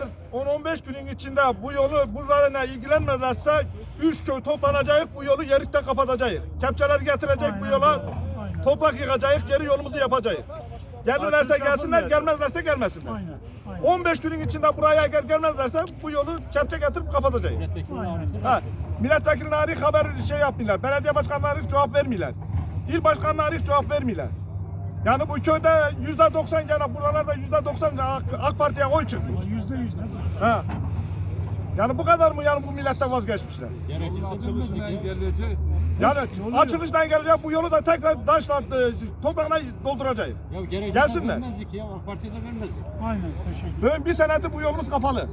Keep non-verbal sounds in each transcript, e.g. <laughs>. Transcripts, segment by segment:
eğer 10-15 günün içinde bu yolu buralarına ilgilenmezlerse 3 köy toplanacak bu yolu yerikten kapatacağız. Kepçeler getirecek bu Aynen yola doğru, aynen. toprak yıkacağız geri yolumuzu yapacağız. Gelirlerse gelsinler gelmezlerse gelmesinler. Aynen. Aynen. 15 günün içinde buraya eğer gelmezlerse bu yolu kepçe getirip kapatacağız. Ha, milletvekiline arayıp haber şey yapmıyorlar. Belediye başkanına arayıp cevap vermiyorlar. İl başkanına arayıp cevap vermiyorlar. Yani bu köyde yüzde doksan gene buralarda yüzde doksan AK, AK Parti'ye oy çıkmış. Yüzde yüz? Ha. Yani bu kadar mı yani bu milletten vazgeçmişler? Yani açılıştan gelecek bu yolu da tekrar taşla toprağına dolduracağız. Ya gerekirse Gelsinler. vermezdik ya. AK Parti'de vermezdik. Aynen. Teşekkür Böyle bir senedir bu yolumuz kapalı.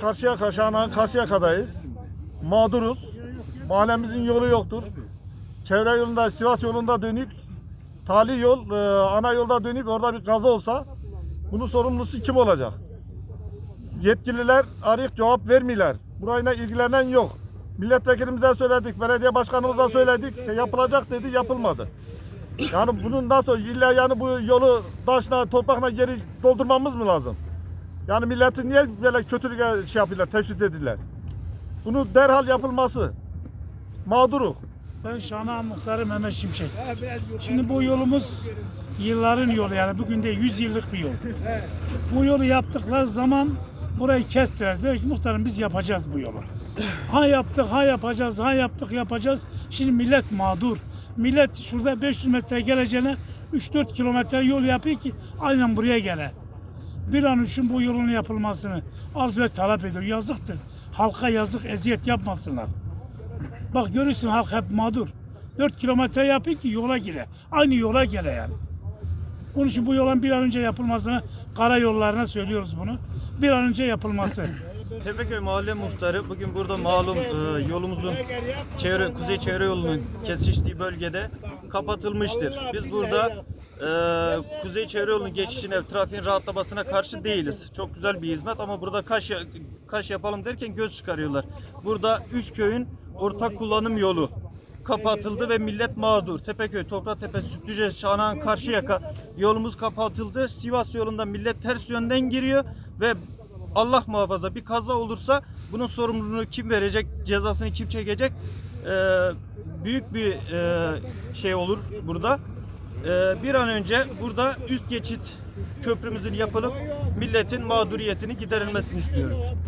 Karşıya karşıya Karşıyaka'dayız. Mağduruz. Mahallemizin yolu yoktur. Çevre yolunda, Sivas yolunda dönük. Tali yol, e, ana yolda dönük orada bir kaza olsa bunun sorumlusu kim olacak? Yetkililer arayıp cevap vermiyorlar. Burayla ilgilenen yok. Milletvekilimize söyledik, belediye başkanımıza söyledik. Yapılacak dedi, yapılmadı. Yani bunun nasıl illa yani bu yolu taşla toprakla geri doldurmamız mı lazım? Yani milleti niye böyle kötülüğe şey yapıyorlar, teşvik ediyorlar? Bunu derhal yapılması. Mağduruk. Ben Şahnağ Muhtarı Mehmet Şimşek. Şimdi bu yolumuz yılların yolu yani bugün de 100 yıllık bir yol. Bu yolu yaptıkları zaman burayı kestiler. Dedi ki muhtarım biz yapacağız bu yolu. <laughs> Ha yaptık, ha yapacağız, ha yaptık, yapacağız. Şimdi millet mağdur. Millet şurada 500 metre geleceğine 3-4 kilometre yol yapıyor ki aynen buraya gele. Bir an için bu yolun yapılmasını arz ve talep ediyor. Yazıktır. Halka yazık, eziyet yapmasınlar. Bak görürsün halk hep mağdur. 4 kilometre yapıyor ki yola gire. Aynı yola gele yani. Onun için bu yolun bir an önce yapılmasını karayollarına söylüyoruz bunu. Bir an önce yapılması. Tepeköy Mahalle Muhtarı bugün burada malum e, yolumuzun çevre kuzey çevre yolunun kesiştiği bölgede kapatılmıştır. Biz burada e, kuzey çevre yolunun geçişine, trafiğin rahatlamasına karşı değiliz. Çok güzel bir hizmet ama burada kaş kaş yapalım derken göz çıkarıyorlar. Burada üç köyün ortak kullanım yolu kapatıldı ve millet mağdur. Tepeköy, Topratepe, Sütlüce, Şanan, Karşıyaka yolumuz kapatıldı. Sivas yolunda millet ters yönden giriyor ve Allah muhafaza bir kaza olursa bunun sorumluluğunu kim verecek, cezasını kim çekecek? Ee, büyük bir e, şey olur burada. Ee, bir an önce burada üst geçit köprümüzün yapılıp milletin mağduriyetini giderilmesini istiyoruz.